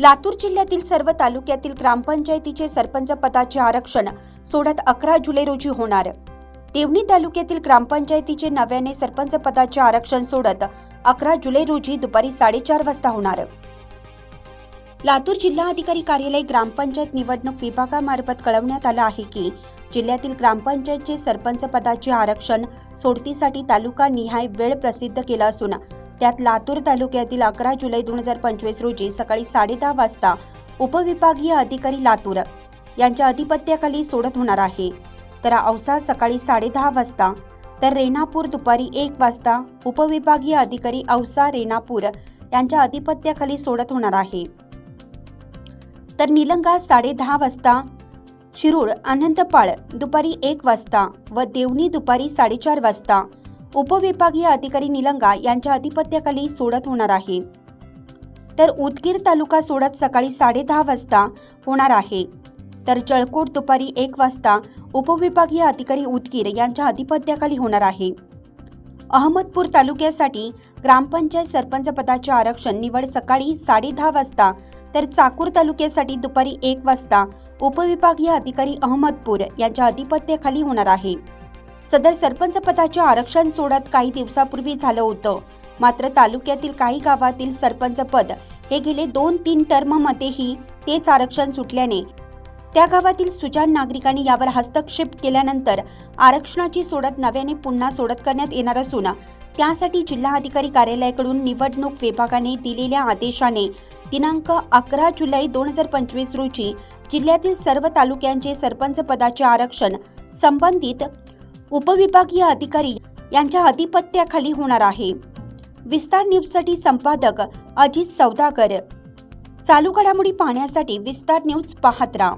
लातूर जिल्ह्यातील सर्व तालुक्यातील ग्रामपंचायतीचे सरपंच पदाचे आरक्षण सोडत अकरा जुलै रोजी होणार. देवणी तालुक्यातील ग्रामपंचायतीचे नव्याने सरपंच पदाचे आरक्षण सोडत अकरा जुलै रोजी दुपारी साडेचार वाजता होणार. लातूर जिल्हा अधिकारी कार्यालय ग्रामपंचायत निवडणूक विभागामार्फत कळवण्यात आलं आहे की जिल्ह्यातील ग्रामपंचायतचे सरपंच पदाचे आरक्षण सोडतीसाठी तालुका निहाय वेळ प्रसिद्ध केला असून त्यात लातूर तालुक्यातील अकरा जुलै दोन हजार पंचवीस रोजी सकाळी साडेदहा वाजता उपविभागीय अधिकारी लातूर यांच्या अधिपत्याखाली सोडत होणार आहे. तर औसा सकाळी साडेदहा वाजता तर रेणापूर दुपारी एक वाजता उपविभागीय अधिकारी औसा रेणापूर यांच्या अधिपत्याखाली सोडत होणार आहे. तर निलंगा साडेदहा वाजता शिरूर अनंतपाळ दुपारी एक वाजता व देवणी दुपारी साडेचार वाजता उपविभागीय अधिकारी निलंगा यांच्या अधिपत्याखाली सोडत होणार आहे. तर उदगीर तालुका सोडत सकाळी साडेदहा वाजता होणार आहे. तर जळकोट दुपारी एक वाजता उपविभागीय अधिकारी उदगीर यांच्या अधिपत्याखाली होणार आहे. अहमदपूर तालुक्यासाठी ग्रामपंचायत सरपंच पदाचे आरक्षण निवड सकाळी साडेदहा वाजता तर चाकूर तालुक्यासाठी दुपारी एक वाजता उपविभागीय अधिकारी अहमदपूर यांच्या अधिपत्याखाली होणार आहे. सदर सरपंच पदाच्या आरक्षण सोडत काही दिवसापूर्वी झालं होतं. मात्र तालुक्यातील काही गावातील सरपंच पद हे गेले दोन तीन टर्ममध्येही तेच आरक्षण सुटल्याने त्या गावातील सुजाण नागरिकांनी यावर हस्तक्षेप केल्यानंतर आरक्षणाची सोडत नव्याने पुन्हा सोडत करण्यात येणार असून त्यासाठी जिल्हाधिकारी कार्यालयाकडून निवडणूक विभागाने दिलेल्या आदेशाने दिनांक अकरा जुलै दोन हजार पंचवीस रोजी जिल्ह्यातील सर्व तालुक्यांचे सरपंच पदाचे आरक्षण संबंधित उपविभागीय अधिकारी यांच्या अधिपत्याखाली होणार आहे. विस्तार न्यूजसाठी संपादक अजित सौदागर. चालू घडामोडी पाहण्यासाठी विस्तार न्यूज पाहत राहा.